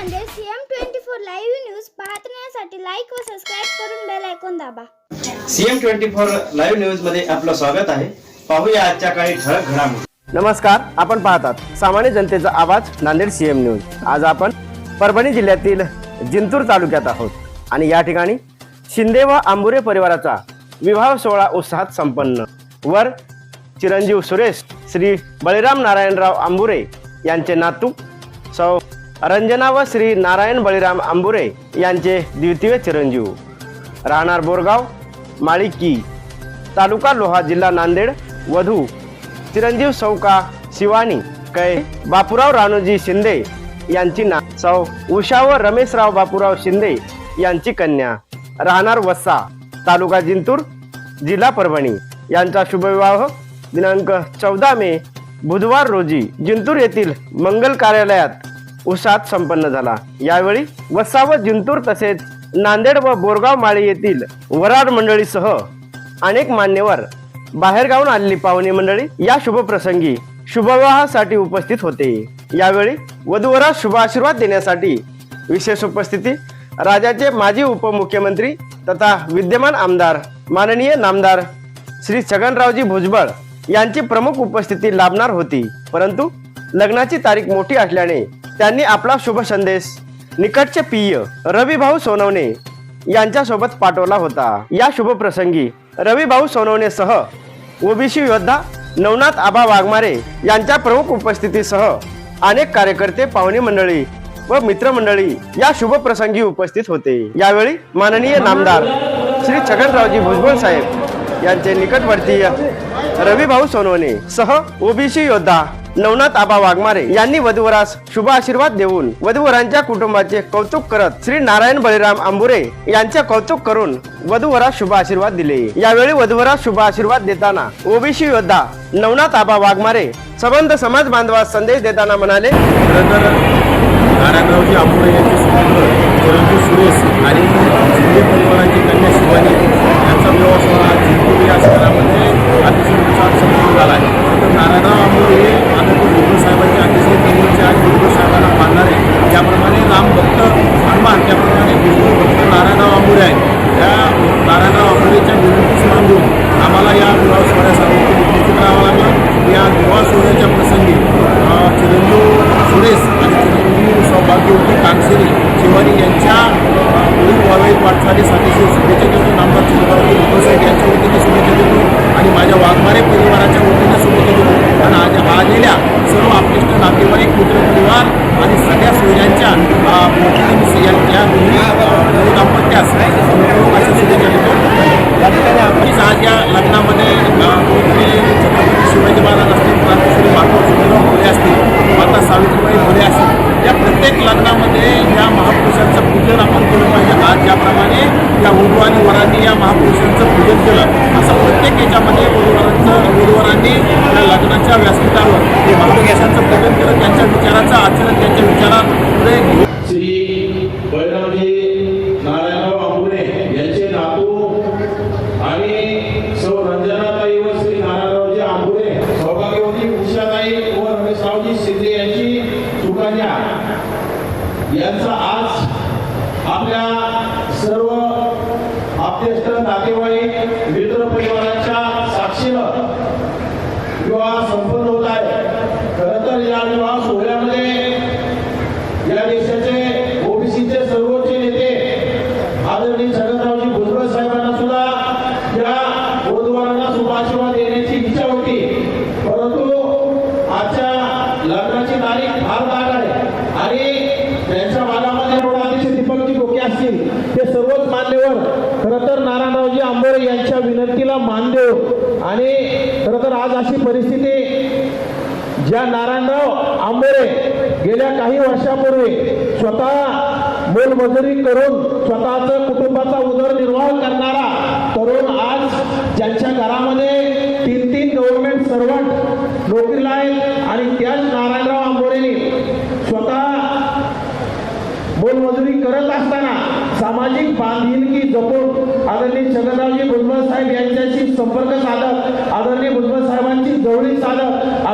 CM twenty four live news पाहण्यासाठी like व subscribe करून बेल ऐकून दाबा. सीएम ट्वेंटी फोर लाईव्ह न्यूजमध्ये आपलं स्वागत आहे. पाहूया आजच्या काही ठळक घडामोडी. नमस्कार आपण पाहतात सामान्य जनतेचा आवाज नांदेड सीएम न्यूज आज आपण परभणी जिल्ह्यातील जिंतूर तालुक्यात आहोत. आणि या ठिकाणी शिंदे व आंबुरे परिवाराचा विवाह सोहळा उत्साहात संपन्न. वर चिरंजीव सुरेश श्री बळीराम नारायणराव आंबुरे यांचे नातू सौ रंजना व श्री नारायण बळीराम आंबुरे यांचे द्वितीय चिरंजीव. राहणार बोरगाव माळिकी तालुका लोहा जिल्हा नांदेड वधू चिरंजीव सौका शिवानी कै बापूराव रानोजी शिंदे यांची ना सौ उषा व रमेशराव बापूराव शिंदे यांची कन्या. राहणार वस्सा तालुका जिंतूर जिल्हा परभणी. यांचा शुभविवाह दिनांक चौदा मे बुधवार रोजी जिंतूर येथील मंगल कार्यालयात उत्साहात संपन्न झाला. यावेळी वस्सा व जिंतूर तसेच नांदेड व बोरगाव माळी येथील वराड मंडळीसह अनेक मान्यवर बाहेरगावून आलेली पाहुणी मंडळी या शुभप्रसंगी शुभविवाहासाठी उपस्थित होते. यावेळी वधूवरा शुभ आशीर्वाद देण्यासाठी विशेष उपस्थिती राज्याचे माजी उपमुख्यमंत्री तथा विद्यमान आमदार माननीय नामदार श्री छगनरावजी भुजबळ यांची प्रमुख उपस्थिती लाभणार होती. परंतु लग्नाची तारीख मोठी असल्याने त्यांनी आपला शुभ संदेश निकटचे पिय रविभाऊ सोनवणे यांच्यासोबत पाठवला होता. या शुभप्रसंगी रविभाऊ सोनवणेसह ओबीसी योद्धा नवनाथ आबा वाघमारे यांच्या प्रमुख उपस्थितीसह अनेक कार्यकर्ते पाहुणे मंडळी व मित्रमंडळी या शुभप्रसंगी उपस्थित होते. यावेळी माननीय नामदार श्री छगनरावजी भुजबळ साहेब यांचे निकटवर्तीय रविभाऊ सोनवणे सह ओबीसी योद्धा नवनाथ आबा वाघमारे यांनी वधुवरास शुभ आशीर्वाद देऊन वधुवरांच्या कुटुंबाचे कौतुक करत श्री नारायण बळीराम आंबुरे यांचे कौतुक करून वधुवरास शुभ आशीर्वाद दिले. यावेळी वधुवरास शुभ आशीर्वाद देताना ओबीसी योद्धा नवनाथ आबा वाघमारे संबंध समाज बांधवास संदेश देताना म्हणाले नारायणरावजी आंबुरे यांचे सुपुत्र चिरंजीव सुरेश आणि शिंदे परिवाराची कन्या शिवानी यांचा विवाह सोहळा जिंतूर या शहरामध्ये अतिशय उत्साहात संपूर्ण झाला आहे तर नारायणराव आंबोडे हे आनंद भुजबळ साहेबांचे अतिशय जवळचे आणि भुजबळ साहेबांना मानणारे ज्याप्रमाणे राम भक्त हनुमान त्याप्रमाणे भुजबळ भक्त नारायणराव आंबोडे आहेत त्या नारायणराव आंबोडेच्या विनंतीस मानून आम्हाला या विवाह सोहळ्यासाठी उपस्थित राहावं लागलं या विवाह सोहळ्याच्या प्रसंगी अ, चिरंजीव सुरेश आणि चिरंजीव सौभाग्यवती कांगसेरी शिवानी यांच्या अ, पुढील वैवाहिक वाटचालीसाठी शुभेच्छा देतो नामदार चंद्रबाबू भुजबळ यांच्या वतीने शुभेच्छा देतो आणि माझ्या वाघमारे परिवाराच्या वतीने शुभेच्छा देतो. आणि आज आलेल्या सर्व आपलिष्ट नातेवाईक मित्र परिवार आणि सगळ्या सोयांच्या या दोन्ही दाम्पत्यास अशा शुभेच्छा देतो. या आपलीच आज या लग्नामध्ये छत्रपती शिवाजी महाराज असतील क्रांतीश्वरी महात्मा सुंदरराव फुले असतील माता सावित्रीबाई फुले असतील या प्रत्येक लग्नामध्ये या महापुरुषांचं पूजन आपण केलं पाहिजे. आज ज्याप्रमाणे या वधू आणि वरांनी या महापुरुषांचं पूजन केलं असं प्रत्येक याच्यामध्ये वधूवरांचं वधूवरांनी या लग्नाच्या व्यासपीठावर हे महापुरुषांचं पूजन केलं त्यांच्या विचाराचं आचरण त्यांच्या विचारात पुढे श्री बळीरामजी नारायणराव आंबुरे यांचे नातू आणि सौ रंजनाताई व श्री नारायणरावजी आंबुरे सौभाग्यवती उषाताई व रमेशरावजी शिंदे यांची सुकन्या यांचा आज आपल्या सर्व आप्यस्त नातेवाईक मित्र परिवाराच्या साक्षीनं विवाह संपन्न होत आहे. खरं तर या विवाह सोहळ्यामध्ये या देशाचे ओबीसीचे सर्वोच्च नेते आदरणीय छगनरावजी भुजबळ साहेबांना सुद्धा या वधूवरांना शुभाशीर्वाद देण्याची इच्छा होती. परंतु आजच्या लग्नाची तारीख फार दाट आहे. आणि त्यांच्या भागामध्ये एवढा अतिशय दीपकजी डोके असतील ते सर्वच मान्यवर खरं तर नारायणरावजी आंबोरे व्यक्तीला मान देऊ आणि खरं तर आज अशी परिस्थिती ज्या नारायणराव आंबोरे गेल्या काही वर्षापूर्वी स्वतः मोलमजुरी करून स्वतःचं कुटुंबाचा उदरनिर्वाह करणारा तरुण आज ज्यांच्या घरामध्ये तीन तीन गव्हर्नमेंट सर्वंट नोकरीला आहेत आणि त्याच नारायणराव आंबोरेने स्वतः मोलमजुरी करत असताना सामाजिक बांधिलकी जपून आदरणीय छगनरावजी भुजबळ साहेब यांच्याशी संपर्क साधत. आदरणीय भुजबळ साहेबांची जवळीक साधत.